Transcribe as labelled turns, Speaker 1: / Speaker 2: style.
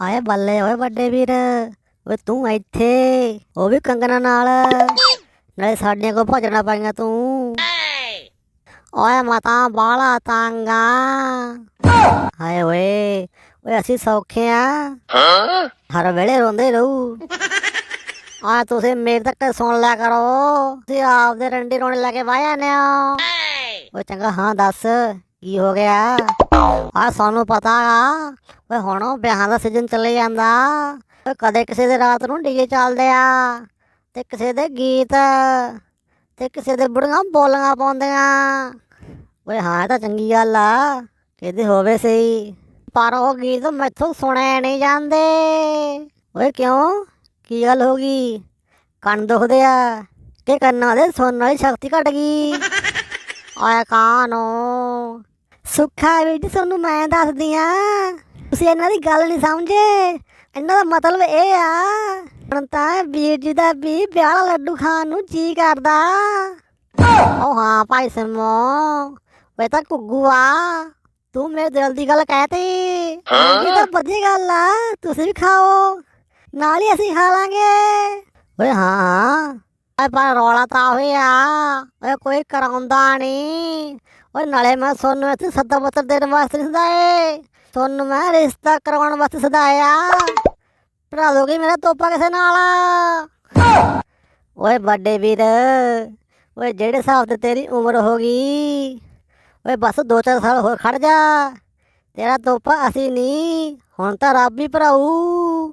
Speaker 1: ਆਏ ਬੱਲੇ ਓਏ ਵੱਡੇ ਵੀਰ, ਓਏ ਤੂੰ ਇੱਥੇ, ਉਹ ਵੀ ਕੰਗਣਾ ਨਾਲ। ਨਾਲੇ ਸਾਡੀਆਂ ਕੋ ਭਜਣਾ ਪਾਈਆਂ ਤੂੰ। ਓਏ ਮਾਤਾ ਬਾਲਾ ਤਾਂਗਾ। ਹਾਏ ਓਏ ਓਏ ਅਸੀਂ ਸੌਖੇ ਆ। ਹਰ ਵੇਲੇ ਰੋਂਦੇ ਰਹੂ। ਆ ਤੁਸੀਂ ਮੇਰੇ ਤੱਕ ਸੁਣ ਲਿਆ ਕਰੋ। ਤੁਸੀਂ ਆਪਦੇ ਰੰਡੀ ਰੋਣੇ ਲੈ ਕੇ ਵਾਇਆ ਨੇ ਓਏ ਚੰਗਾ, ਹਾਂ ਦੱਸ, ਕੀ ਹੋ ਗਿਆ? ਆ ਸਾਨੂੰ ਪਤਾ ਆ ਓਏ ਹੁਣ ਉਹ ਵਿਆਹਾਂ ਦਾ ਸੀਜ਼ਨ ਚੱਲੇ ਜਾਂਦਾ। ਓਏ ਕਦੇ ਕਿਸੇ ਦੇ ਰਾਤ ਨੂੰ ਡੀਜੇ ਚੱਲਦੇ ਆ ਤੇ ਕਿਸੇ ਦੇ ਗੀਤ ਤੇ ਕਿਸੇ ਦੇ ਬੁੜੀਆਂ ਬੋਲੀਆਂ ਪਾਉਂਦੀਆਂ। ਓਏ ਹਾਂ, ਇਹ ਤਾਂ ਚੰਗੀ ਗੱਲ ਆ, ਕਿਤੇ ਹੋਵੇ ਸਹੀ। ਪਰ ਉਹ ਗੀਤ ਮੈਥੋਂ ਸੁਣੇ ਨਹੀਂ ਜਾਂਦੇ। ਓਏ ਕਿਉਂ? ਕੀ ਗੱਲ ਹੋ ਗਈ? ਕੰਨ ਦੁਖਦੇ ਆ ਕਿ ਕੰਨਾਂ ਦੇ ਸੁਣਨ ਵਾਲੀ ਸ਼ਕਤੀ ਘਟ ਗਈ। ਓਏ ਕਾਨੋ ਸੁੱਖਾ ਜੀ ਤੁਹਾਨੂੰ ਮੈਂ ਦੱਸਦੀ ਆ। ਤੁਸੀਂ ਇਹਨਾਂ ਦੀ ਗੱਲ ਨਹੀਂ ਸਮਝੇ। ਇਹਨਾਂ ਦਾ ਮਤਲਬ ਇਹ ਆ, ਹੁਣ ਤਾਂ ਵੀਰ ਜੀ ਦਾ ਵੀ ਵਿਆਹ ਲੱਡੂ ਖਾਣ ਨੂੰ ਜੀ ਕਰਦਾ। ਓ ਹਾਂ ਭਾਈ ਸਮੋ, ਵੇ ਤਾਂ ਘੁੱਗੂ ਆ। ਤੂੰ ਮੇਰੇ ਦਿਲ ਦੀ ਗੱਲ ਕਹਿਤੀ। ਇਹ ਤਾਂ ਵਧੀਆ ਗੱਲ ਆ, ਤੁਸੀਂ ਵੀ ਖਾਓ। ਨਾਲ ਹੀ ਅਸੀਂ ਖਾ ਲਾਂਗੇ। ਓਏ ਹਾਂ ਹਾਂ ਪਰ ਰੌਲਾ ਤਾਂ ਹੋਇਆ। ਓਏ ਕੋਈ ਕਰਾਉਂਦਾ ਨਹੀਂ। ਓਏ ਨਾਲੇ ਮੈਂ ਸੋਨੂੰ ਇੱਥੇ ਸੱਦਾ ਪੱਤਰ ਦੇਣ ਵਾਸਤੇ ਨਹੀਂ ਸਦਾਏ ਸੋਨੂੰ ਮੈਂ ਰਿਸ਼ਤਾ ਕਰਵਾਉਣ ਵਾਸਤੇ ਸਦਾਇਆ ਭਰਾ ਦੋਗੇ ਮੇਰਾ ਤੋਪਾ ਕਿਸੇ ਨਾਲ। ਓਏ ਵੱਡੇ ਵੀਰ, ਓਏ ਜਿਹੜੇ ਹਿਸਾਬ ਤੇ ਤੇਰੀ ਉਮਰ ਹੋ ਗਈ, ਓਏ ਬਸ 2-4 ਸਾਲ ਹੋਰ ਖੜ ਜਾ। ਤੇਰਾ ਤੋਪਾ ਅਸੀਂ ਨਹੀਂ, ਹੁਣ ਤਾਂ ਰੱਬ ਹੀ ਭਰਾਊ।